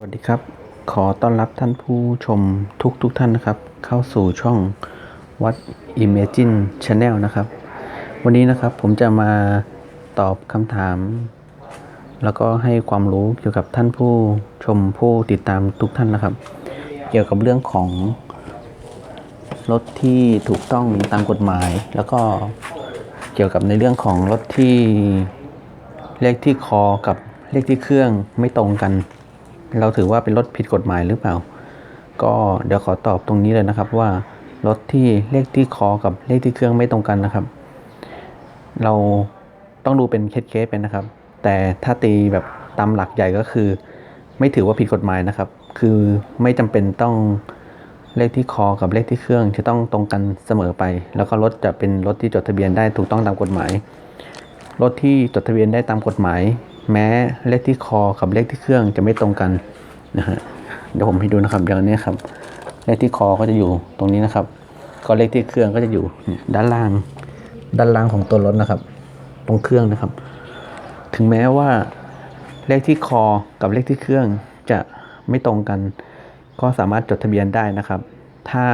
สวัสดีครับ ขอต้อนรับท่านผู้ชมทุกทุกท่านนะครับ เข้าสู่ช่องวัด Imagine Channel นะครับ วันนี้นะครับผมจะมาตอบคำถาม แล้วก็ให้ความรู้เกี่ยวกับท่านผู้ชมผู้ติดตามทุกท่านนะครับ เกี่ยวกับเรื่องของรถที่ถูกต้องตามกฎหมาย แล้วก็เกี่ยวกับในเรื่องของรถที่เลขที่คอกับเลขที่เครื่องไม่ตรงกัน เราถือว่าเป็นรถผิดกฎหมายหรือเปล่า ก็เดี๋ยวขอตอบตรงนี้เลยนะครับว่ารถที่เลขที่คอกับเลขที่เครื่องไม่ตรงกันนะครับ เราต้องดูเป็นเคสๆไปนะครับ แต่ถ้าตีแบบตามหลักใหญ่ก็คือ ไม่ถือว่าผิดกฎหมายนะครับ คือไม่จำเป็นต้องเลขที่คอกับเลขที่เครื่องจะต้องตรงกันเสมอไป แล้วก็รถจะเป็นรถที่จดทะเบียนได้ถูกต้องตามกฎหมาย รถที่จดทะเบียนได้ตามกฎหมาย แม้เลขที่คอกับเลขที่เครื่องจะไม่ตรงกันนะฮะเดี๋ยวผมให้ดูนะครับอย่างนี้ครับ เลขที่คอก็จะอยู่ตรงนี้นะครับ ก็เลขที่เครื่องก็จะอยู่ด้านล่าง ด้านล่างของตัวรถนะครับ ตรงเครื่องนะครับ ถึงแม้ว่าเลขที่คอกับเลขที่เครื่องจะไม่ตรงกัน ก็สามารถจดทะเบียนได้นะครับ ถ้า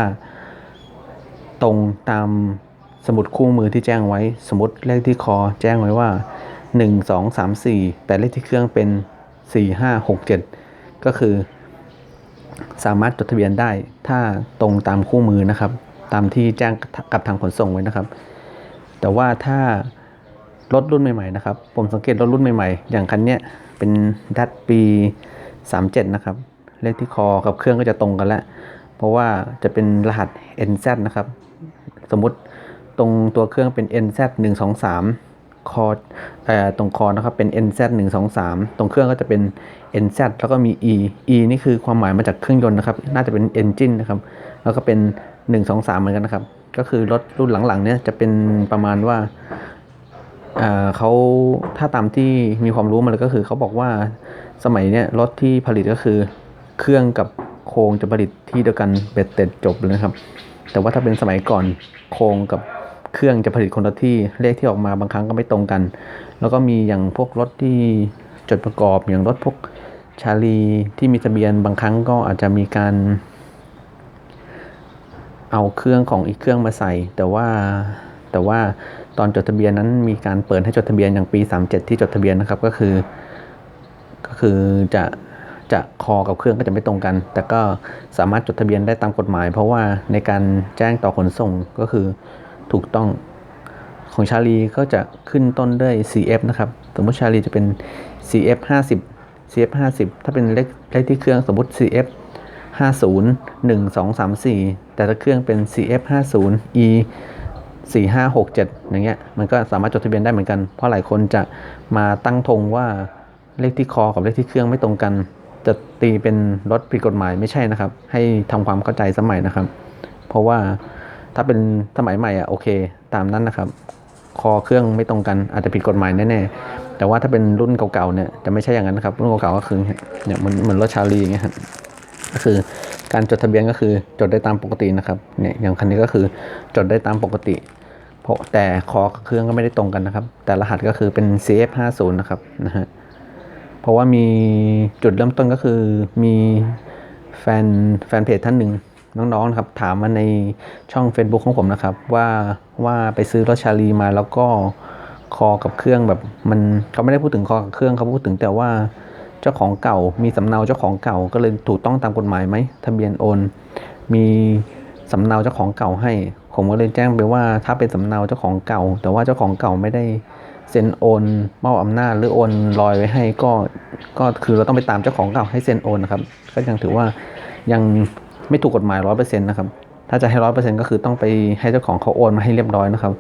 ตรงตามสมุดคู่มือที่แจ้งไว้ สมมติเลขที่คอแจ้งไว้ว่า 1 2 3 4 แต่เลขที่เครื่องเป็น 4 5 6 7 ก็คือ สามารถจดทะเบียนได้ถ้าตรงตามคู่มือนะครับ ตามที่แจ้งกับทางขนส่งไว้นะครับ แต่ว่าถ้ารถรุ่นใหม่ๆนะครับ ผมสังเกตรถรุ่นใหม่ๆ อย่างคันเนี้ยเป็นดัตปี 37 นะครับ เลขที่คอกับเครื่องก็จะตรงกันแล้ว เพราะว่าจะเป็นรหัส NZ นะครับ สมมติตรงตัวเครื่องเป็น NZ 1 2 3 คอตรงคอนะครับเป็น NZ 1 2 3ตรงเครื่องก็จะเป็น NZ แล้วก็มี E E นี่คือความหมายมาจากเครื่องยนต์นะครับ น่าจะเป็น engine นะครับ แล้วก็เป็น 1 2 3 เหมือนกันนะครับ ก็คือรถรุ่นหลังๆ เนี่ยจะเป็นประมาณว่าเขาถ้าตามที่มีความรู้มาเลยก็คือเขาบอกว่าสมัยเนี้ยรถที่ผลิตก็คือเครื่องกับโครงจะผลิตที่เดียวกันเบ็ดเสร็จจบเลยนะครับ แต่ว่าถ้าเป็นสมัยก่อนโครงกับ เครื่องจะผลิตคนละที่เลขที่ออกมาบางครั้งก็ไม่ตรงกัน แล้วก็มีอย่างพวกรถที่จดประกอบอย่างรถพวกชาลีที่มีทะเบียนบางครั้งก็อาจจะมีการ เอาเครื่องของอีกเครื่องมาใส่ แต่ว่าแต่ว่าตอนจดทะเบียนนั้นมีการเปิดให้จดทะเบียนอย่างปี 37 ที่จดทะเบียนนะครับก็คือ ก็คือจะจะคอกับเครื่องก็จะไม่ตรงกัน แต่ก็สามารถจดทะเบียนได้ตามกฎหมาย เพราะว่าในการแจ้งต่อขนส่งก็คือ ถูกต้อง ของชาลีก็จะขึ้นต้นด้วย CF นะครับ สมมติชาลีจะเป็น CF 50 CF 50ถ้าเป็นเลขเลขที่เครื่องสมมติ CF 50 1 2 3 4 แต่ถ้าเครื่องเป็น CF 50 E 4 5 6 7 อย่างเงี้ย มันก็สามารถจดทะเบียนได้เหมือนกัน เพราะหลายคนจะมาตั้งธงว่าเลขที่คอกับเลขที่เครื่องไม่ตรงกัน จะตีเป็นรถผิดกฎหมายไม่ใช่นะครับ ให้ทำความเข้าใจสมัยนะครับ เพราะว่า ถ้าเป็นสมัยใหม่อะโอเค ตามนั้นนะครับ คอเครื่องไม่ตรงกันอาจจะผิดกฎหมายแน่ๆแต่ว่าถ้าเป็นรุ่นเก่าๆเนี่ยจะไม่ใช่อย่างนั้นนะครับรุ่นเก่าๆก็คือเนี่ยเหมือนเหมือนรถชาลีอย่างเงี้ยครับก็คือการจดทะเบียนก็คือจดได้ตามปกตินะครับเนี่ยอย่างคันนี้ก็คือจดได้ตามปกติเพราะแต่คอเครื่องก็ไม่ได้ตรงกันนะครับ แต่รหัสก็คือเป็น CF50 นะครับนะฮะเพราะว่ามีจุดเริ่มต้นก็คือมีแฟนแฟนเพจท่านหนึ่ง น้องๆนะครับถามมาในช่อง Facebook ของผมนะครับ ว่าว่าไปซื้อรถชาลีมาแล้วก็คอกับเครื่องแบบมันเขาไม่ได้พูดถึงคอกับเครื่องเขาพูดถึงแต่ว่าเจ้าของเก่ามีสำเนาเจ้าของเก่าก็เลยถูกต้องตามกฎหมายไหมทะเบียนโอน มีสำเนาเจ้าของเก่าให้ ผมก็เลยแจ้งไปว่าถ้าเป็นสำเนาเจ้าของเก่า แต่ว่าเจ้าของเก่าไม่ได้เซ็นโอนมอบอำนาจหรือโอนลอยไว้ให้ก็ก็คือเราต้องไปตามเจ้าของเก่าให้เซ็นโอนนะครับ ก็ยังถือว่ายัง ไม่ถูกกฎหมายร้อยเปอร์เซ็นต์นะครับ ถ้าจะให้ร้อยเปอร์เซ็นต์ก็คือต้องไปให้เจ้าของเขาโอนมาให้เรียบร้อยนะครับ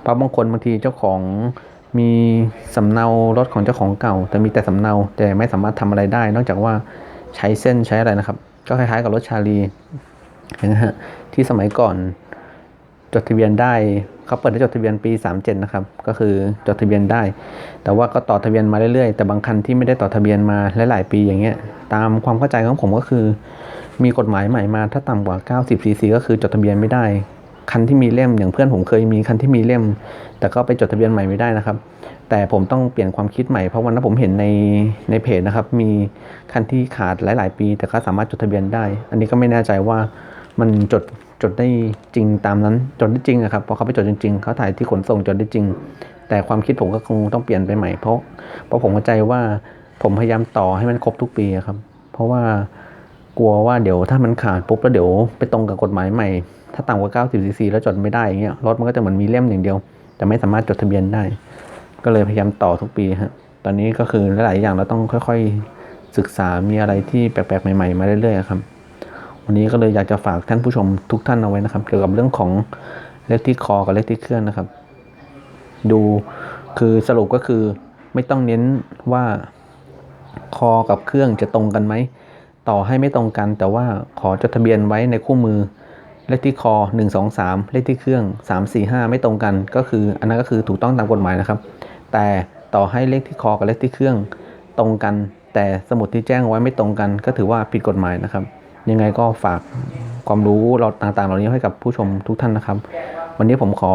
เพราะบางคนบางทีเจ้าของมีสำเนารถของเจ้าของเก่า แต่มีแต่สำเนาแต่ไม่สามารถทำอะไรได้ นอกจากว่าใช้เส้นใช้อะไรนะครับ ก็คล้ายๆกับรถชาลีนะฮะที่สมัยก่อนจดทะเบียนได้เขาเปิดให้จดทะเบียนปี 37 นะครับ ก็คือจดทะเบียนได้ แต่ว่าก็ต่อทะเบียนมาเรื่อยๆ แต่บางคันที่ไม่ได้ต่อทะเบียนมาหลายๆปีอย่างเงี้ย ตามความเข้าใจของผมก็คือ มีกฎหมายใหม่มาถ้าต่ำกว่า 90 cc ก็คือจดทะเบียนไม่ได้ คันที่มีเล่มอย่างเพื่อนผมเคยมีคันที่มีเล่ม แต่ก็ไปจดทะเบียนใหม่ไม่ได้นะครับ แต่ผมต้องเปลี่ยนความคิดใหม่เพราะวันนั้นผมเห็นในในเพจนะครับ มีคันที่ขาดหลาย ๆ ปี แต่ก็สามารถจดทะเบียนได้ อันนี้ก็ไม่แน่ใจว่ามันจดจดได้จริงตามนั้นจดได้จริงอะครับพอเขาไปจดจริงๆเขาถ่ายที่ขนส่งจดได้จริง แต่ความคิดผมก็คงต้องเปลี่ยนไปใหม่เพราะเพราะผมเข้าใจว่าผมพยายามต่อให้มันครบทุกปีครับ เพราะว่า กลัวว่าเดี๋ยวถ้ามันขาดปุ๊บแล้วเดี๋ยวไปตรงกับกฎหมายใหม่ ถ้าต่ำกว่า 90 cc แล้วจดไม่ได้อย่างเงี้ยรถมันก็จะเหมือนมีเล่มอย่างเดียว แต่ไม่สามารถจดทะเบียนได้ ก็เลยพยายามต่อทุกปีฮะตอนนี้ก็คือหลายๆอย่างเราต้องค่อยๆศึกษามีอะไรที่แปลกๆใหม่ๆมาเรื่อยๆครับวันนี้ก็เลยอยากจะฝากท่านผู้ชมทุกท่านเอาไว้นะครับ เกี่ยวกับเรื่องของเลขที่คอกับเลขที่เครื่องนะครับ ดูคือสรุปก็คือไม่ต้องเน้นว่าคอกับเครื่องจะตรงกันไหม ต่อให้ไม่ตรงกัน แต่ว่าขอจดทะเบียนไว้ในคู่มือ เลขที่คอ 1 2 3 เลขที่เครื่อง 3 4 5 ไม่ตรงกัน ก็คือ อันนั้นก็คือถูกต้องตามกฎหมายนะครับ แต่ต่อให้เลขที่คอกับเลขที่เครื่องตรงกัน แต่สมุดที่แจ้งไว้ไม่ตรงกัน ก็ถือว่าผิดกฎหมายนะครับ ยังไงก็ฝากความรู้เราต่างๆ เหล่านี้ให้กับผู้ชมทุกท่านนะครับ วันนี้ผมขอ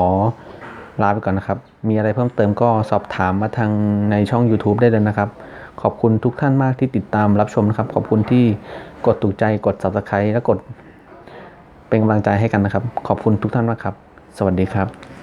ลาไปก่อนนะครับ มีอะไรเพิ่มเติมก็สอบถามมาทางในช่อง YouTube ได้เลยนะครับ ขอบคุณทุกท่านมากที่ติดตามรับชมนะครับ ขอบคุณที่กดถูกใจกด subscribe และกดเป็นกำลังใจให้กันนะครับ ขอบคุณทุกท่านมากครับ สวัสดีครับ